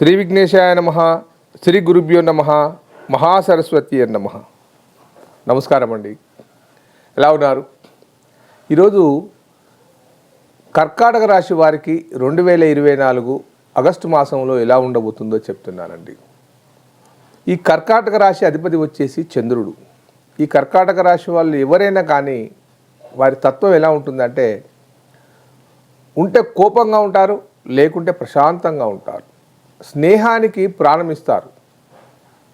శ్రీ విఘ్నేశాయ నమ శ్రీ గురుభ్యో నమ మహాసరస్వతి నమ. నమస్కారం అండి. ఎలా ఉన్నారు? ఈరోజు కర్కాటక రాశి వారికి రెండు వేల ఇరవై నాలుగు ఆగస్టు మాసంలో ఎలా ఉండబోతుందో చెప్తున్నానండి. ఈ కర్కాటక రాశి అధిపతి వచ్చేసి చంద్రుడు. ఈ కర్కాటక రాశి వాళ్ళు ఎవరైనా కానీ వారి తత్వం ఎలా ఉంటుందంటే ఉంటే కోపంగా ఉంటారు లేకుంటే ప్రశాంతంగా ఉంటారు. స్నేహానికి ప్రారంభిస్తారు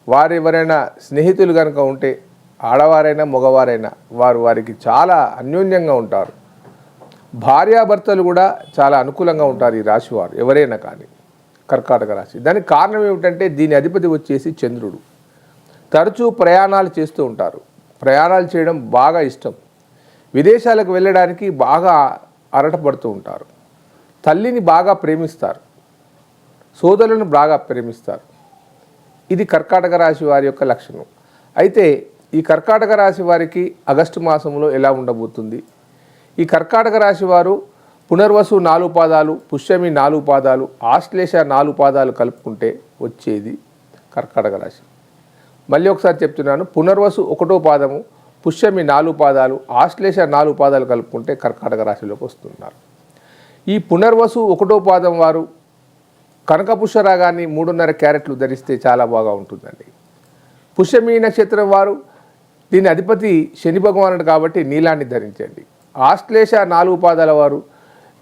వారు ఎవరైనా స్నేహితులు కనుక ఉంటే ఆడవారైనా మగవారైనా వారు వారికి చాలా అన్యోన్యంగా ఉంటారు. భార్యాభర్తలు కూడా చాలా అనుకూలంగా ఉంటారు ఈ రాశి వారు ఎవరైనా కానీ కర్కాటక రాశి. దానికి కారణం ఏమిటంటే దీని అధిపతి వచ్చేసి చంద్రుడు. తరచూ ప్రయాణాలు చేస్తూ ఉంటారు. ప్రయాణాలు చేయడం బాగా ఇష్టం. విదేశాలకు వెళ్ళడానికి బాగా అరటపడుతూ ఉంటారు. తల్లిని బాగా ప్రేమిస్తారు. సోదరులను బాగా ప్రేమిస్తారు. ఇది కర్కాటక రాశి వారి యొక్క లక్షణం. అయితే ఈ కర్కాటక రాశి వారికి ఆగస్టు మాసంలో ఎలా ఉండబోతుంది? ఈ కర్కాటక రాశి వారు పునర్వసు నాలుగు పాదాలు పుష్యమి నాలుగు పాదాలు ఆశ్లేష నాలుగు పాదాలు కలుపుకుంటే వచ్చేది కర్కాటక రాశి. మళ్ళీ ఒకసారి చెప్తున్నాను పునర్వసు ఒకటో పాదము పుష్యమి నాలుగు పాదాలు ఆశ్లేష నాలుగు పాదాలు కలుపుకుంటే కర్కాటక రాశిలోకి వస్తున్నారు. ఈ పునర్వసు ఒకటో పాదం వారు కనక పుష్యరాగాన్ని మూడున్నర క్యారెట్లు ధరిస్తే చాలా బాగా ఉంటుందండి. పుష్యమీ నక్షత్రం వారు దీని అధిపతి శని భగవానుడు కాబట్టి నీలాన్ని ధరించండి. ఆశ్లేష నాలుగు పాదాల వారు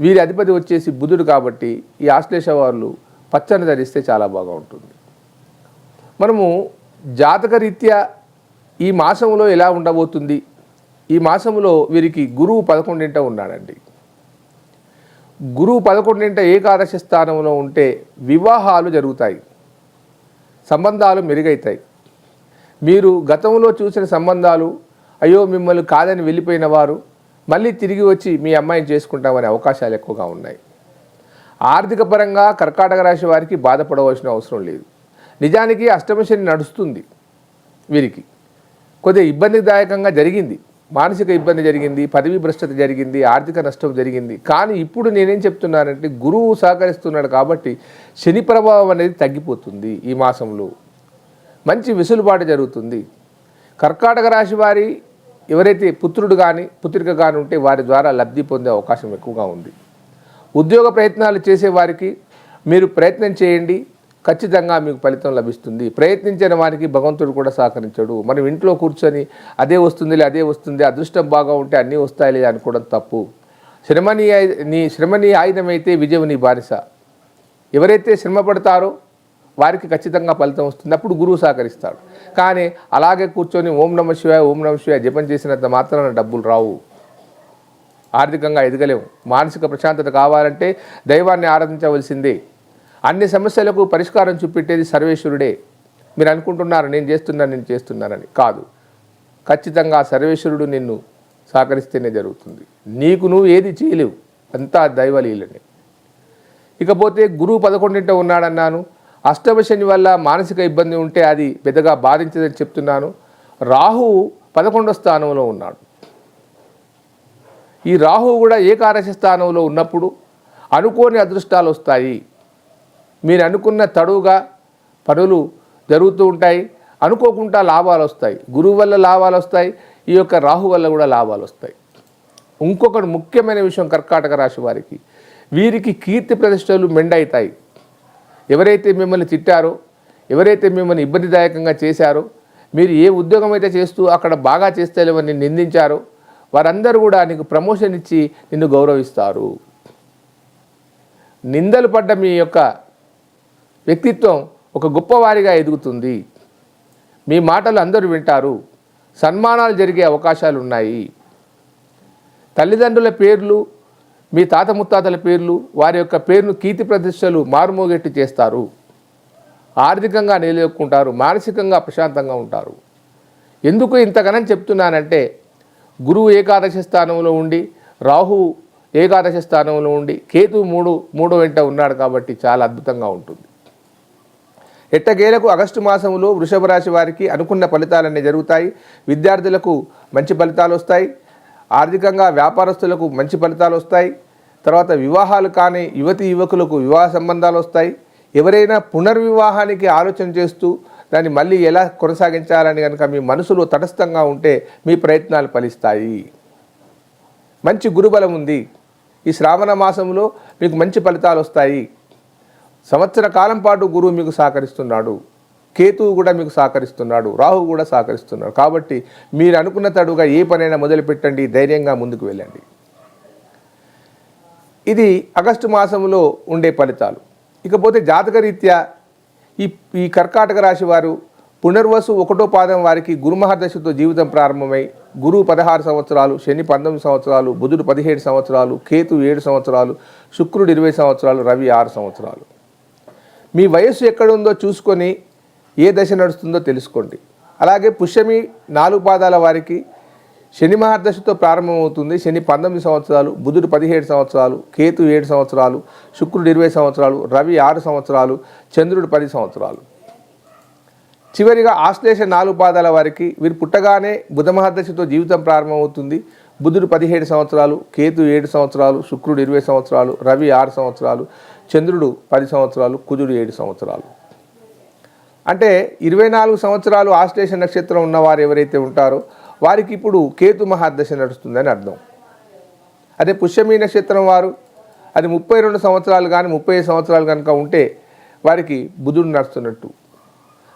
వీరి అధిపతి వచ్చేసి బుధుడు కాబట్టి ఈ ఆశ్లేష వారు పచ్చని ధరిస్తే చాలా బాగా ఉంటుంది. మనము జాతక రీత్యా ఈ మాసంలో ఎలా ఉండబోతుంది? ఈ మాసంలో వీరికి గురువు పదకొండింట ఉన్నాడండి. గురువు పదకొండింట ఏకాదశి స్థానంలో ఉంటే వివాహాలు జరుగుతాయి. సంబంధాలు మెరుగైతాయి. మీరు గతంలో చూసిన సంబంధాలు అయ్యో మిమ్మల్ని కాదని వెళ్ళిపోయిన వారు మళ్ళీ తిరిగి వచ్చి మీ అమ్మాయిని చేసుకుంటామనే అవకాశాలు ఎక్కువగా ఉన్నాయి. ఆర్థిక పరంగా కర్కాటక రాశి వారికి బాధపడవలసిన అవసరం లేదు. నిజానికి అష్టమశని నడుస్తుంది వీరికి. కొద్దిగా ఇబ్బందిదాయకంగా జరిగింది. మానసిక ఇబ్బంది జరిగింది పదవీ భ్రష్టత జరిగింది ఆర్థిక నష్టం జరిగింది. కానీ ఇప్పుడు నేనేం చెప్తున్నానంటే గురువు సహకరిస్తున్నాడు కాబట్టి శని ప్రభావం అనేది తగ్గిపోతుంది ఈ మాసంలో. మంచి వెసులుబాటు జరుగుతుంది. కర్కాటక రాశి వారి ఎవరైతే పుత్రుడు కానీ పుత్రిక కానీ ఉంటే వారి ద్వారా లబ్ధి పొందే అవకాశం ఎక్కువగా ఉంది. ఉద్యోగ ప్రయత్నాలు చేసే వారికి మీరు ప్రయత్నం చేయండి. ఖచ్చితంగా మీకు ఫలితం లభిస్తుంది. ప్రయత్నించిన వారికి భగవంతుడు కూడా సహకరించడు. మనం ఇంట్లో కూర్చొని అదే వస్తుందిలే అదే వస్తుంది అదృష్టం బాగా ఉంటే అన్నీ వస్తాయిలే అనుకోవడం తప్పు. శ్రమ నీ శ్రమని నీ శ్రమ నీ ఆయుధమైతే విజయం నీ బానిస. ఎవరైతే శ్రమ పడతారో వారికి ఖచ్చితంగా ఫలితం వస్తుంది. అప్పుడు గురువు సహకరిస్తాడు. కానీ అలాగే కూర్చొని ఓం నమ శివాయ ఓం నమ శివాయ జపం చేసినంత మాత్రాన డబ్బులు రావు. ఆర్థికంగా ఎదగలేము మానసిక ప్రశాంతత కావాలంటే దైవాన్ని ఆరాధించవలసిందే. అన్ని సమస్యలకు పరిష్కారం చూపెట్టేది సర్వేశ్వరుడే. మీరు అనుకుంటున్నారు నేను చేస్తున్నాను నేను చేస్తున్నానని? కాదు. ఖచ్చితంగా సర్వేశ్వరుడు నిన్ను సహకరిస్తేనే జరుగుతుంది. నీకు నువ్వు ఏది చేయలేవు. అంతా దైవలీలని. ఇకపోతే గురువు పదకొండింట ఉన్నాడన్నాను. అష్టమ శని వల్ల మానసిక ఇబ్బంది ఉంటే అది పెద్దగా బాధించదని చెప్తున్నాను. రాహువు పదకొండో స్థానంలో ఉన్నాడు. ఈ రాహువు కూడా ఏకాదశి స్థానంలో ఉన్నప్పుడు అనుకోని అదృష్టాలు వస్తాయి. మీరు అనుకున్న తడువుగా పనులు జరుగుతూ ఉంటాయి. అనుకోకుండా లాభాలు వస్తాయి. గురువు వల్ల లాభాలు వస్తాయి. ఈ యొక్క రాహు వల్ల కూడా లాభాలు వస్తాయి. ఇంకొకటి ముఖ్యమైన విషయం కర్కాటక రాశి వారికి. వీరికి కీర్తి ప్రతిష్టలు మెండవుతాయి ఎవరైతే మిమ్మల్ని తిట్టారో ఎవరైతే మిమ్మల్ని ఇబ్బందిదాయకంగా చేశారో మీరు ఏ ఉద్యోగం అయితే చేస్తూ అక్కడ బాగా చేస్తలేమని నిందించారో వారందరూ కూడా నీకు ప్రమోషన్ ఇచ్చి నిన్ను గౌరవిస్తారు. నిందలు పడ్డ మీ యొక్క వ్యక్తిత్వం ఒక గొప్పవారిగా ఎదుగుతుంది. మీ మాటలు అందరూ వింటారు. సన్మానాలు జరిగే అవకాశాలు ఉన్నాయి. తల్లిదండ్రుల పేర్లు మీ తాత ముత్తాతల పేర్లు వారి యొక్క పేరును కీర్తి ప్రతిష్టలు మారుమోగెట్టు చేస్తారు. ఆర్థికంగా నిలదొక్కుంటారు మానసికంగా ప్రశాంతంగా ఉంటారు. ఎందుకు ఇంతగనని చెప్తున్నానంటే గురువు ఏకాదశి స్థానంలో ఉండి రాహు ఏకాదశి స్థానంలో ఉండి కేతు మూడు మూడో వెంట ఉన్నాడు కాబట్టి చాలా అద్భుతంగా ఉంటుంది. ఎట్టకేలకు ఆగస్టు మాసంలో వృషభ రాశి వారికి అనుకున్న ఫలితాలన్నీ జరుగుతాయి. విద్యార్థులకు మంచి ఫలితాలు వస్తాయి. ఆర్థికంగా వ్యాపారస్తులకు మంచి ఫలితాలు వస్తాయి. తర్వాత వివాహాలు కాని యువతి యువకులకు వివాహ సంబంధాలు వస్తాయి. ఎవరైనా పునర్వివాహానికి ఆలోచన చేస్తూ దాన్ని మళ్ళీ ఎలా కొనసాగించాలని కనుక మీ మనసులో తటస్థంగా ఉంటే మీ ప్రయత్నాలు ఫలిస్తాయి. మంచి గురుబలం ఉంది. ఈ శ్రావణ మాసంలో మీకు మంచి ఫలితాలు వస్తాయి. సంవత్సర కాలం పాటు గురువు మీకు సహకరిస్తున్నాడు. కేతువు కూడా మీకు సహకరిస్తున్నాడు. రాహు కూడా సహకరిస్తున్నాడు. కాబట్టి మీరు అనుకున్న తడుగా ఏ పనైనా మొదలుపెట్టండి ధైర్యంగా ముందుకు వెళ్ళండి. ఇది ఆగస్టు మాసంలో ఉండే ఫలితాలు. ఇకపోతే జాతకరీత్యా ఈ ఈ కర్కాటక రాశి వారు పునర్వసు ఒకటో పాదం వారికి గురుమహర్దశతో జీవితం ప్రారంభమై గురువు పదహారు సంవత్సరాలు శని పంతొమ్మిది సంవత్సరాలు బుధుడు పదిహేడు సంవత్సరాలు కేతు ఏడు సంవత్సరాలు శుక్రుడు ఇరవై సంవత్సరాలు రవి ఆరు సంవత్సరాలు. మీ వయస్సు ఎక్కడుందో చూసుకొని ఏ దశ నడుస్తుందో తెలుసుకోండి. అలాగే పుష్యమి నాలుగు పాదాల వారికి శని మహర్దశతో ప్రారంభమవుతుంది. శని పంతొమ్మిది సంవత్సరాలు బుధుడు పదిహేడు సంవత్సరాలు కేతు ఏడు సంవత్సరాలు శుక్రుడు ఇరవై సంవత్సరాలు రవి ఆరు సంవత్సరాలు చంద్రుడు పది సంవత్సరాలు. చివరిగా ఆశ్లేష నాలుగు పాదాల వారికి వీరు పుట్టగానే బుధ మహర్దశతో జీవితం ప్రారంభమవుతుంది. బుధుడు పదిహేడు సంవత్సరాలు కేతు ఏడు సంవత్సరాలు శుక్రుడు ఇరవై సంవత్సరాలు రవి ఆరు సంవత్సరాలు చంద్రుడు పది సంవత్సరాలు కుజుడు ఏడు సంవత్సరాలు. అంటే ఇరవై నాలుగు సంవత్సరాలు ఆశ్లేష నక్షత్రం ఉన్నవారు ఎవరైతే ఉంటారో వారికి ఇప్పుడు కేతు మహాదశ నడుస్తుందని అర్థం. అదే పుష్యమీ నక్షత్రం వారు అది ముప్పై రెండు సంవత్సరాలు కానీ ముప్పై సంవత్సరాలు కనుక ఉంటే వారికి బుధుడు నడుస్తున్నట్టు.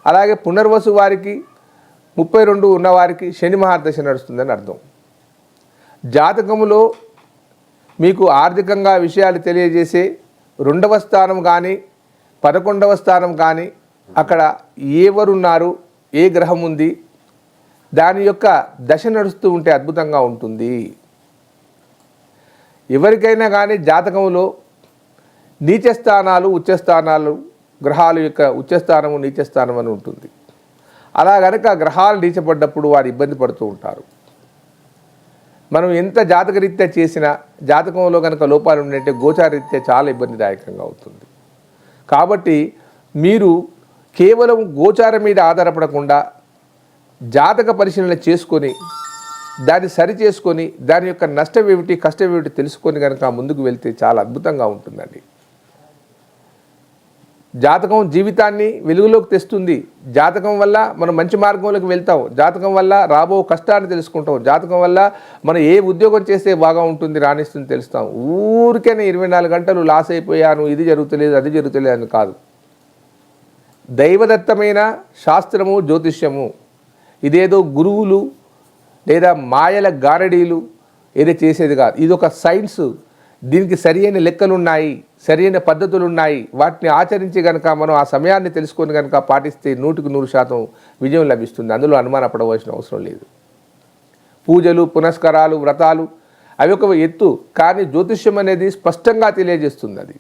అలాగే పునర్వసు వారికి ముప్పై రెండు ఉన్నవారికి శని మహాదశ నడుస్తుందని అర్థం. జాతకములో మీకు ఆర్థికంగా విషయాలు తెలియజేసే రెండవ స్థానం కానీ పదకొండవ స్థానం కానీ అక్కడ ఎవరున్నారు ఏ గ్రహం ఉంది దాని యొక్క దశ నడుస్తూ ఉంటే అద్భుతంగా ఉంటుంది. ఎవరికైనా కానీ జాతకంలో నీచ స్థానాలు ఉచ్చ స్థానాలు గ్రహాల యొక్క ఉచ్చస్థానము నీచస్థానం అని ఉంటుంది. అలా కనుక గ్రహాలు నీచపడ్డప్పుడు వారు ఇబ్బంది పడుతూ ఉంటారు. మనం ఎంత జాతకరీత్యా చేసినా జాతకంలో కనుక లోపాలు ఉండంటే గోచారరీత్యా చాలా ఇబ్బందిదాయకంగా అవుతుంది. కాబట్టి మీరు కేవలం గోచారం మీద ఆధారపడకుండా జాతక పరిశీలన చేసుకొని దాన్ని సరి చేసుకొని దాని యొక్క నష్టం ఏమిటి కష్టం ఏమిటి తెలుసుకొని కనుక ముందుకు వెళ్తే చాలా అద్భుతంగా ఉంటుందండి. జాతకం జీవితాన్ని వెలుగులోకి తెస్తుంది. జాతకం వల్ల మనం మంచి మార్గంలోకి వెళ్తాం. జాతకం వల్ల రాబో కష్టాన్ని తెలుసుకుంటాం. జాతకం వల్ల మనం ఏ ఉద్యోగం చేస్తే బాగా ఉంటుంది రాణిస్తుంది తెలుస్తాం. ఊరికైనా ఇరవై నాలుగు గంటలు లాస్ అయిపోయాను ఇది జరుగుతలేదు అది జరుగుతలేదు అని కాదు. దైవదత్తమైన శాస్త్రము జ్యోతిష్యము. ఇదేదో గురువులు లేదా మాయల గారడీలు ఏదో చేసేది కాదు. ఇది ఒక సైన్స్. దీనికి సరియైన లెక్కలు ఉన్నాయి సరైన పద్ధతులు ఉన్నాయి వాటిని ఆచరించి కనుక మనం ఆ సమయాన్ని తెలుసుకొని కనుక పాటిస్తే నూటికి నూరు శాతం విజయం లభిస్తుంది. అందులో అనుమానపడవలసిన అవసరం లేదు. పూజలు పునస్కారాలు వ్రతాలు అవి ఒక ఎత్తు. కానీ జ్యోతిష్యం అనేది స్పష్టంగా తెలియజేస్తుంది అది.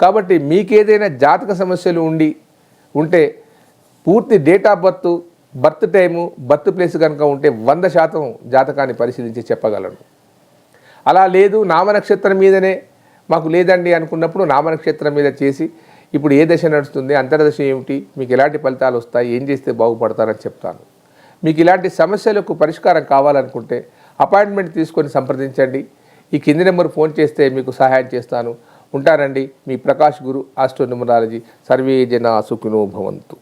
కాబట్టి మీకేదైనా జాతక సమస్యలు ఉండి ఉంటే పూర్తి date of birth birth time birth place కనుక ఉంటే వంద శాతం జాతకాన్ని పరిశీలించి చెప్పగలను. అలా లేదు నామనక్షత్రం మీదనే మాకు లేదండి అనుకున్నప్పుడు నామనక్షత్రం మీద చేసి ఇప్పుడు ఏ దశ నడుస్తుంది అంతర్దశ ఏమిటి మీకు ఎలాంటి ఫలితాలు వస్తాయి ఏం చేస్తే బాగుపడతారని చెప్తాను. మీకు ఇలాంటి సమస్యలకు పరిష్కారం కావాలనుకుంటే అపాయింట్మెంట్ తీసుకొని సంప్రదించండి. ఈ కింది నెంబర్ ఫోన్ చేస్తే మీకు సహాయం చేస్తాను. ఉంటానండి మీ ప్రకాష్ గురు ఆస్ట్రో న్యూమరాలజీ. సర్వే జన సుఖినో భవంతు.